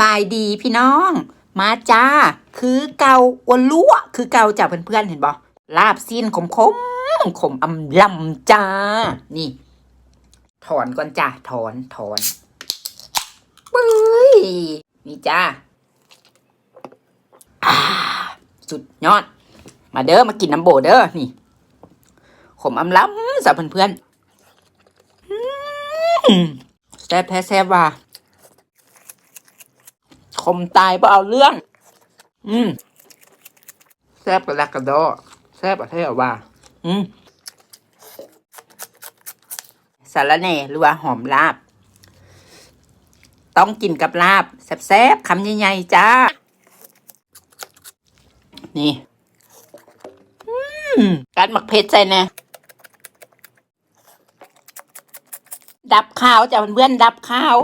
บายดีพี่น้อง มาจ้า คือเกาอวนลัวคือเกาจากเพื่อนๆเห็นบ่ลาบซีนขมขมขมอำลำจ้า นี่ ถอนก่อนจ้า ถอนถอนปุ้ยนี่จ้าสุดยอด มาเด้อมากินน้ำโบเด้อนี่ ขมอำล้ำสาวเพื่อนๆแซ่บแท้แซ่บว่ะ ขมตายเพราะเอาเรื่อง อืมแซ่บกระลักกระดอแซ่บอะเท่าว่า อืมสารแหน่หรือว่าหอมลาบ ต้องกินกับลาบแซ่บๆคำใหญ่ๆจ้า นี่อืมการหมักเผ็ดใส่แน่ดับข้าวจ้ะเพื่อนๆดับข้าว